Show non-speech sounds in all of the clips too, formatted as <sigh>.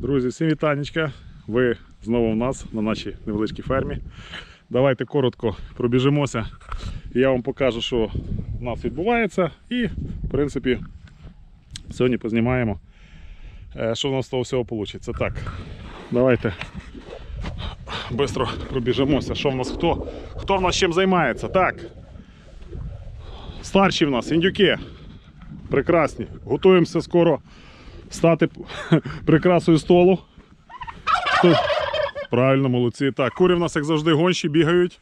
Друзі, всім вітанечка. Ви знову у нас на нашій невеличкій фермі. Давайте коротко пробіжимося. Я вам покажу, що у нас відбувається. І, в принципі, сьогодні познімаємо, е, що у нас з того всього вийде. Так, давайте швидко пробіжимося. Що в нас хто? Хто в нас чим займається? Так. Старші в нас, індюки. Прекрасні. Готуємося скоро стати <laughs> прикрасою столу. Тут- Правильно, молодці. Так, курі в нас, як завжди, гонші бігають.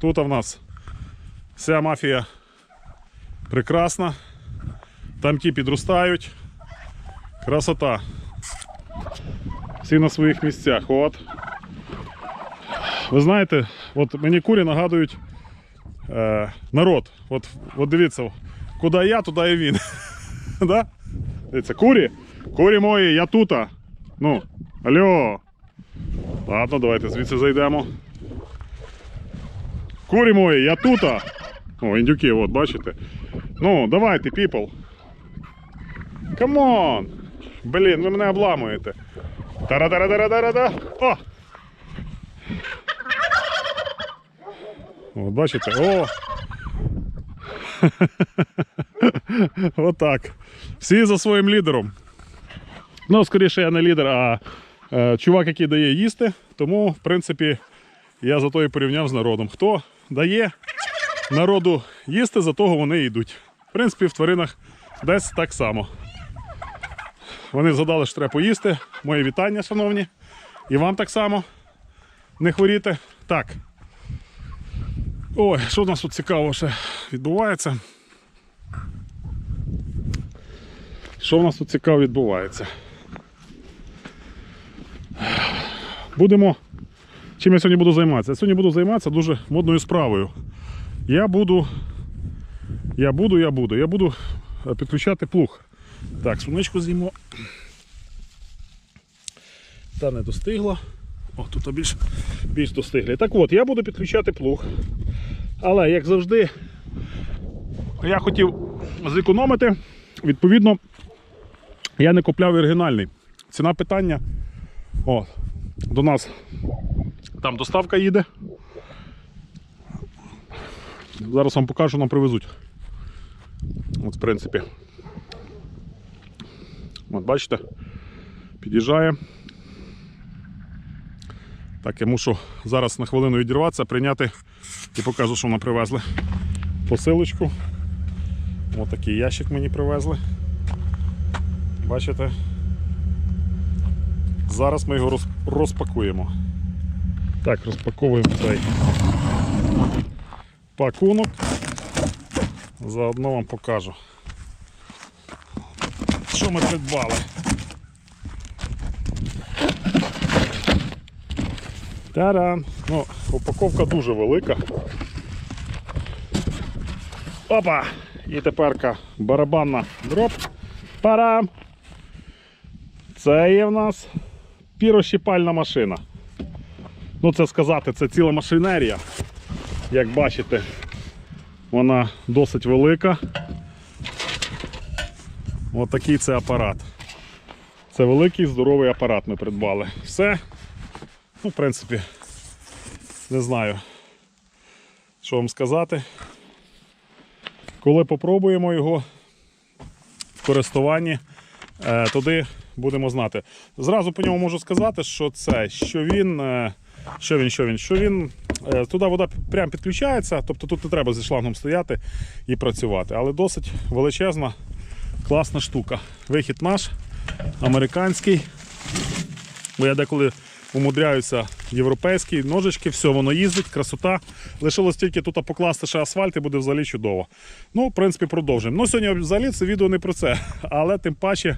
Тут в нас вся мафія прекрасна. Там ті підростають. Красота. Всі на своїх місцях. От. Ви знаєте, от мені курі нагадують е, народ. От, от дивіться, куди я, туди і він. <laughs> да? Дивіться, курі, курі мої, я тута. Ну, алло. Ладно, давайте звідси зайдемо. Курі мої, я тута. О, індюки, от, бачите. Ну, давайте, people. Камон! Блін, ви мене обламуєте. Тара-тара-тара-тара-та. О! От бачите? О! <laughs> Отак. Всі за своїм лідером. Ну, скоріше, я не лідер, а е, чувак, який дає їсти. Тому, в принципі, я за то і порівняв з народом. Хто дає народу їсти, за того вони йдуть. В принципі, в тваринах десь так само. Вони згадали, що треба поїсти. Моє вітання, шановні. І вам так само. Не хворіти. Так. Ой, що в нас тут цікаво ще відбувається? Що в нас тут цікаво відбувається? Будемо. Чим я сьогодні буду займатися? Я сьогодні буду займатися дуже модною справою. Я буду. Я буду, я буду. Я буду е, підключати плуг. Так, суничку з'їмо. Та не достигла. О, тут більш, більш достигли. Так от, я буду підключати плуг. Але, як завжди, я хотів зекономити. Відповідно, я не купляв оригінальний. Ціна питання. О, до нас там доставка їде. Зараз вам покажу, нам привезуть. От, в принципі. От бачите, під'їжджає. Так, я мушу зараз на хвилину відірватися, прийняти і покажу, що нам привезли. Посилочку. Ось такий ящик мені привезли. Бачите? Зараз ми його роз- розпакуємо. Так, розпаковуємо цей пакунок. Заодно вам покажу. Що ми придбали? Та-дам! Ну, упаковка дуже велика. Опа! І теперка барабанна дроп. Парам! Це є в нас пірощіпальна машина. Ну, це сказати, це ціла машинерія. Як бачите, вона досить велика. Ось такий це апарат. Це великий здоровий апарат ми придбали. Все. Ну, в принципі, не знаю, що вам сказати. Коли попробуємо його в користуванні, туди будемо знати. Зразу по ньому можу сказати, що це, що він, е, що він, що він, що він. е, Туди вода прям підключається, тобто тут не треба зі шлангом стояти і працювати. Але досить величезна, класна штука. Вихід наш, американський. Бо я деколи умудряюся європейські ножички, все воно їздить, красота. Лишилось тільки тут покласти ще асфальт і буде взагалі чудово. Ну, в принципі, продовжуємо. Ну, сьогодні взагалі це відео не про це. <laughs> Але тим паче,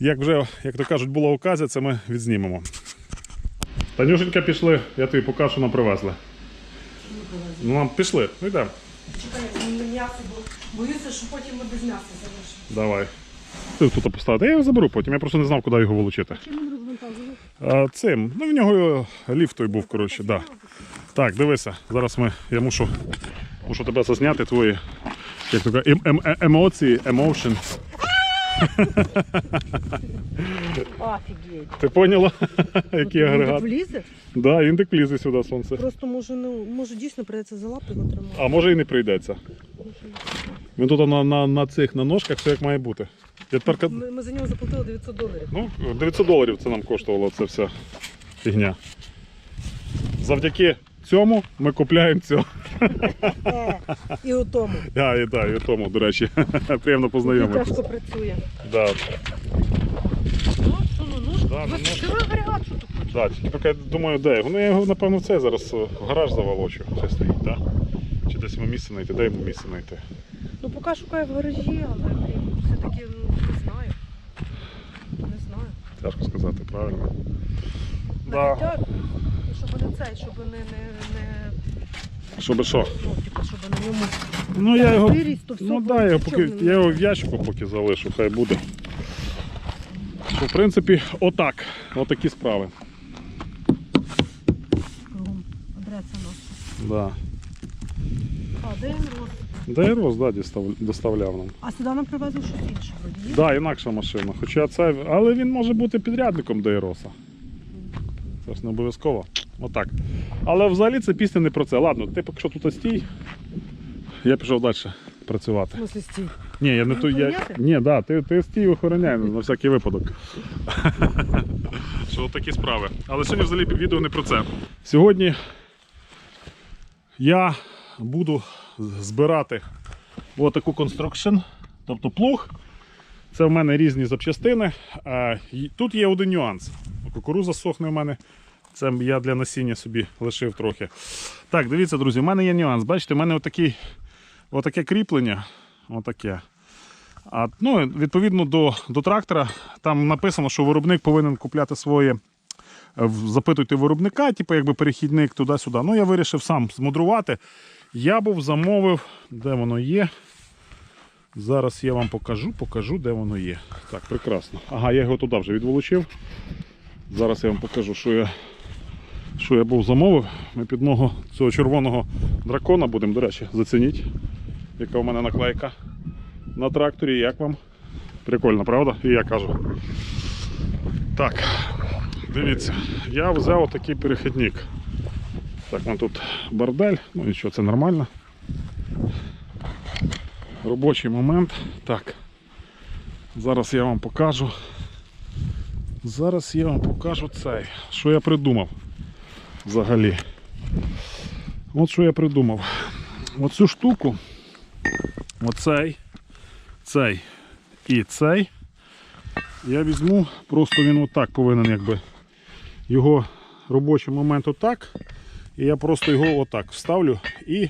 як вже, як то кажуть, була оказія, це ми відзнімемо. Танюшенька, пішли, я тобі покажу, що нам привезли. Ну, нам пішли, ну йдемо. Чекай, мені м'ясо, бо боюся, що потім ми без м'яса залишимо. Давай. Ти тут поставити. Я його заберу потім, я просто не знав, куди його вилучити. А, цим. Ну в нього ліфт той був, коротше, да. Так, дивися, зараз ми. Я мушу, мушу тебе засняти, твої як то кажуть, ем- ем- емоції, емоушен. Офігеть. Ти поняла? <laughs> Який Він агрегат? так влізе? Да, індик влізе сюди сонце. Просто може, ну, може дійсно придеться за лапи його тримати. А може і не прийдеться. Він тут на, на, на цих на ножках все як має бути. Я тепер, Ми, ми за нього заплатили 900 доларів. ну, 900 доларів це нам коштувало ця вся фігня. Завдяки цьому ми купляємо цього. Е, і у тому. А, і, да, і тому, до речі, приємно познайомитися. тяжко працює. Да, Ну, що, ну, ну, Да, ну, що агрегат, що тут? да, тільки поки думаю, де його. Ну я його, напевно, в цей зараз в гараж заволочу. Хай стоїть, так? Чи десь йому місце знайти, де йому місце знайти. Ну, поки шукаю в гаражі, але все-таки ну, не знаю. Не знаю. Тяжко сказати, правильно. Да. Ну, щоб не цей, щоб не, не, не Щоб що? ну, типу, щоб на ньому Ну я його. виріс, то все. Ну да, я, його нічого поки, не я його в ящику поки залишу, хай буде. Що, в принципі, отак. Отакі справи. Кругом Адреса наша. Да. А, де він рос? Роз, да, доставляв нам. А сюди нам привезли щось інше, вроді. є? Да, інакша машина. Хоча це. Але він може бути підрядником Дейроса. Це ж не обов'язково. Отак. Але взагалі це пісня не про це. Ладно, ти поки що тут стій. Я пішов далі В працювати. смысле стій? Ні, я не ту. Я... Ні, да, ти, ти стій охороняй на всякий випадок. Що такі справи. Але сьогодні взагалі відео не про це. Сьогодні я буду збирати отаку конструкшн, тобто плуг. Це в мене різні запчастини. Тут є один нюанс. Кукуруза сохне в мене. Це я для насіння собі лишив трохи. Так, дивіться, друзі, в мене є нюанс. Бачите, в мене отакий, отаке кріплення. Отаке. А, ну, відповідно до, до трактора, там написано, що виробник повинен купляти своє. Запитуйте виробника, типу якби перехідник туди-сюди. Ну, я вирішив сам змудрувати. Я був замовив, де воно є. Зараз я вам покажу, покажу, де воно є. Так, прекрасно. Ага, я його туди вже відволочив. Зараз я вам покажу, що я, що я був замовив. Ми під ногу цього червоного дракона будемо, до речі, зацініть, яка у мене наклейка на тракторі. Як вам? Прикольно, правда? І я кажу. Так, дивіться, я взяв отакий перехідник. Так, вон тут бордель, ну нічого, це нормально. Робочий момент. Так. Зараз я вам покажу. Зараз я вам покажу цей. Що я придумав взагалі. От що я придумав. Оцю штуку, оцей, цей і цей. Я візьму, просто він отак повинен якби його робочий момент отак. І я просто його отак вставлю і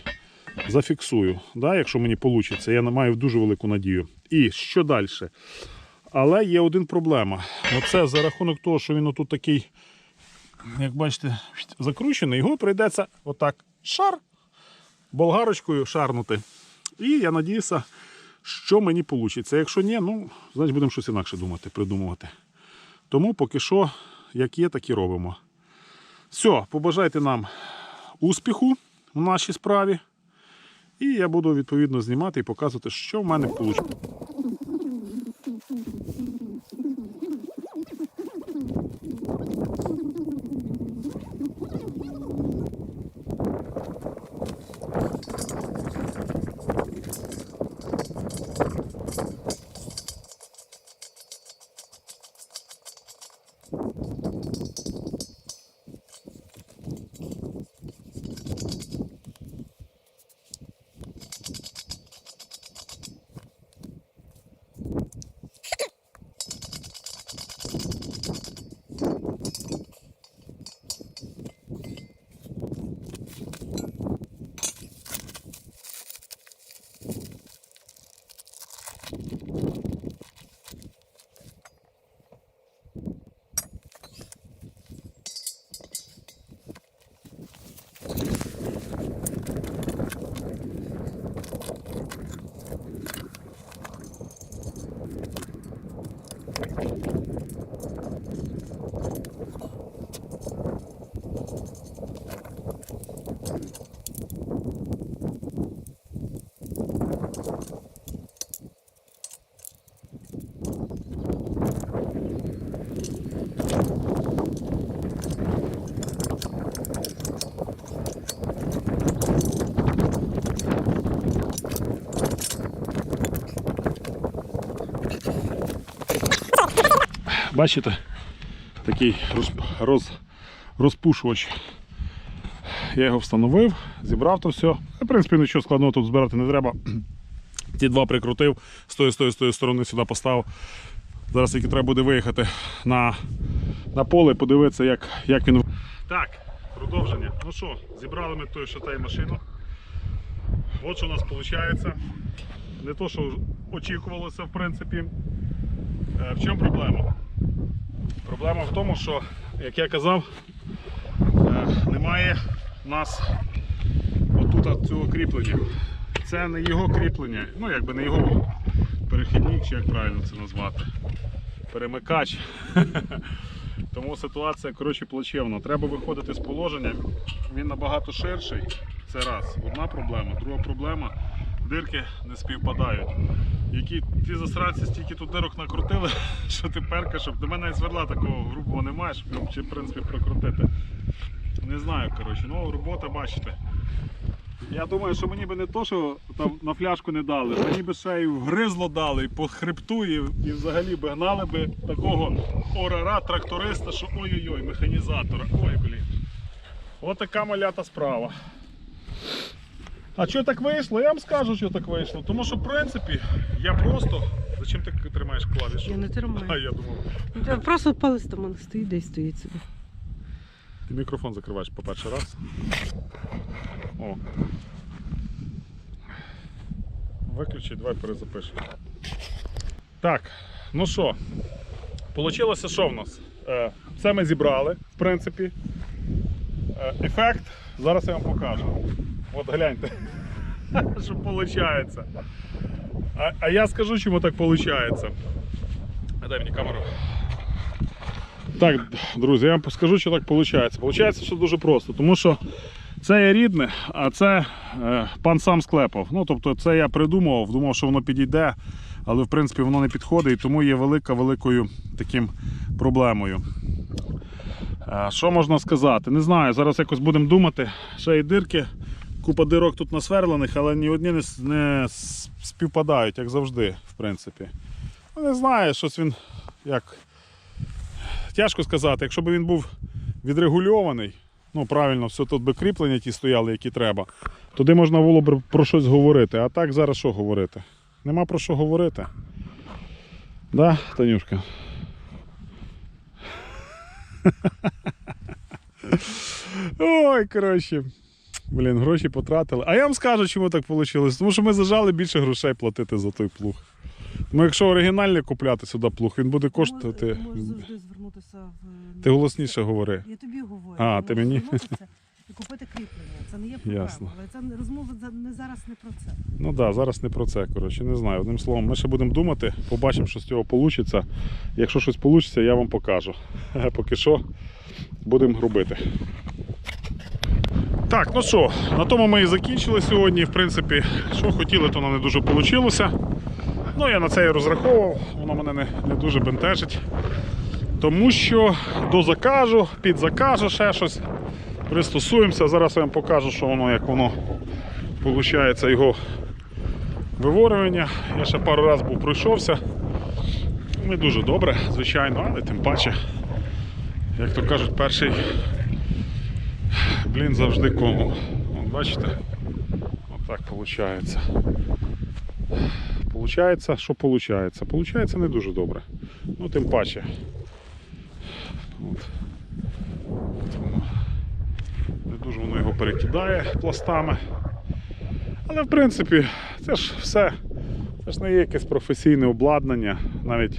зафіксую, да, якщо мені вийде. Я маю дуже велику надію. І що далі? Але є один проблема. Оце за рахунок того, що він отут такий, як бачите, закручений, його прийдеться отак шар болгарочкою шарнути. І я надіюся, що мені вийде. Якщо ні, ну, значить будемо щось інакше думати, придумувати. Тому поки що, як є, так і робимо. Все, побажайте нам успіху в нашій справі. І я буду відповідно знімати і показувати, що в мене вийде. Бачите? Такий роз, роз, розпушувач. Я його встановив, зібрав то все. В принципі, нічого складного тут збирати не треба. Ті два прикрутив, з тої, з тої, з тої сторони сюди поставив. Зараз тільки треба буде виїхати на, на поле, подивитися, як, як він. Так, продовження. Ну що, зібрали ми той шатей машину. От що у нас виходить. Не то, що очікувалося, в принципі. Е, В чому проблема? Проблема в тому, що, як я казав, е, немає в нас отут цього кріплення. Це не його кріплення, ну якби не його перехідник, чи як правильно це назвати. Перемикач. <laughs> Тому ситуація коротше плачевна. Треба виходити з положення. Він набагато ширший. Це раз. Одна проблема. Друга проблема. Дирки не співпадають. Які ті засранці стільки тут дирок накрутили, <laughs> що тепер, щоб до мене і сверла такого грубого немає, щоб чи, в принципі прокрутити. Не знаю, коротше, ну робота бачите. Я думаю, що мені би не то, що там на фляжку не дали, мені би ще й вгризло дали, і по хребту, і, і взагалі би гнали би такого орара, тракториста, що ой-ой-ой, механізатора. Ой, блін. От така малята справа. А що так вийшло? Я вам скажу, що так вийшло. Тому що, в принципі, я просто. Зачем ти тримаєш клавішу? Я не <laughs> А я думав. Та Просто палець там мене стоїть, десь стоїть собі. Ти мікрофон закриваєш по перший раз. О. Виключи, давай перезапишемо. Так, ну що, Получилося, що в нас? Е, Це ми зібрали, в принципі. Е, Ефект зараз я вам покажу. От гляньте, <laughs> що виходить. А, а я скажу, чому так виходить. Дай мені камеру. Так, друзі, я вам скажу, що так виходить. Получається, що дуже просто, тому що це є рідне, а це е, пан сам склепав. Ну, тобто, це я придумував, думав, що воно підійде, але в принципі воно не підходить, і тому є велика великою таким проблемою. Е, що можна сказати? Не знаю, зараз якось будемо думати. Ще є дирки, купа дирок тут насверлених, але ні одні не, не співпадають, як завжди, в принципі. Ну, Не знаю, щось він як. Тяжко сказати, якщо б він був відрегульований, ну правильно, все тут би кріплення ті стояли, які треба, туди можна було б про щось говорити. А так зараз що говорити? Нема про що говорити. Да, Танюшка? <laughs> Ой, коротше. Блін, гроші потратили. А я вам скажу, чому так вийшло. Тому що ми зажали більше грошей платити за той плуг. Тому якщо оригінальний купляти сюди плуг, він буде коштувати. Можеш завжди звернутися в... Ти голосніше говори. Я тобі говорю. А, ти ти мені? І купити кріплення. Це не є проблема. Ясно. Але це розмова не зараз не про це. Ну так, да, зараз не про це, коротше, не знаю. Одним словом, ми ще будемо думати, побачимо, що з цього вийде. Якщо щось вийде, я вам покажу. <laughs> Поки що будемо робити. Так, ну що, на тому ми і закінчили сьогодні. В принципі, що хотіли, то нам не дуже вийшло. Ну, я на це і розраховував, воно мене не, не дуже бентежить. Тому що дозакажу, підзакажу ще щось. Пристосуємося. Зараз я вам покажу, що воно, як воно виходить його виворювання. Я ще пару разів був пройшовся. Не дуже добре, звичайно, але тим паче, як то кажуть, перший блін завжди кому. От бачите? Отак виходить. Получається, що виходить? Получається не дуже добре. Ну, тим паче. От. От воно. Не дуже воно його перекидає пластами. Але в принципі, це ж все. Це ж не є якесь професійне обладнання. Навіть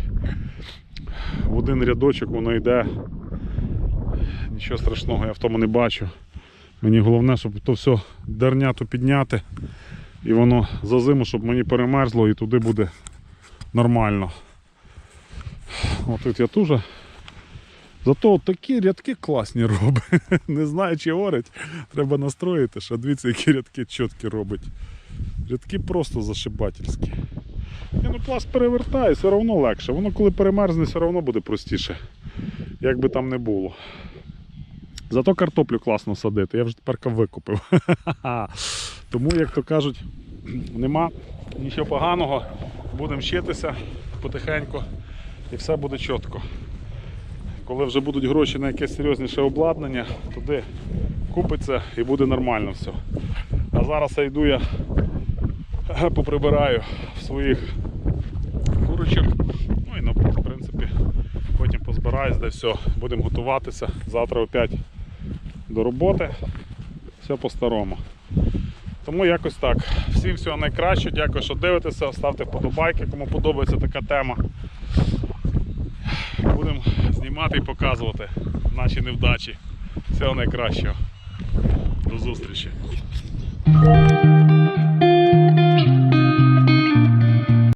в один рядочок воно йде. Нічого страшного, я в тому не бачу. Мені головне, щоб то все дерняту підняти. І воно за зиму, щоб мені перемерзло і туди буде нормально. От тут я теж. Зато такі рядки класні робить. <laughs> Не знаю, чи говорить. Треба настроїти, що дивіться, які рядки чіткі робить. Рядки просто зашибательські. Ні, ну пласт перевертає, все одно легше. Воно коли перемерзне, все одно буде простіше. Як би там не було. Зато картоплю класно садити. Я вже тепер викупив. <laughs> Тому, як то кажуть, нема нічого поганого. Будемо вчитися потихеньку і все буде чітко. Коли вже будуть гроші на якесь серйозніше обладнання, туди купиться і буде нормально все. А зараз я йду я <laughs> поприбираю своїх курочок. Ну і в принципі потім позбираюсь, де все, будемо готуватися. Завтра опять до роботи. Все по-старому. Тому якось так. Всім всього найкраще. Дякую, що дивитеся. Ставте вподобайки, кому подобається така тема. Будемо знімати і показувати наші невдачі. Всього найкращого. До зустрічі.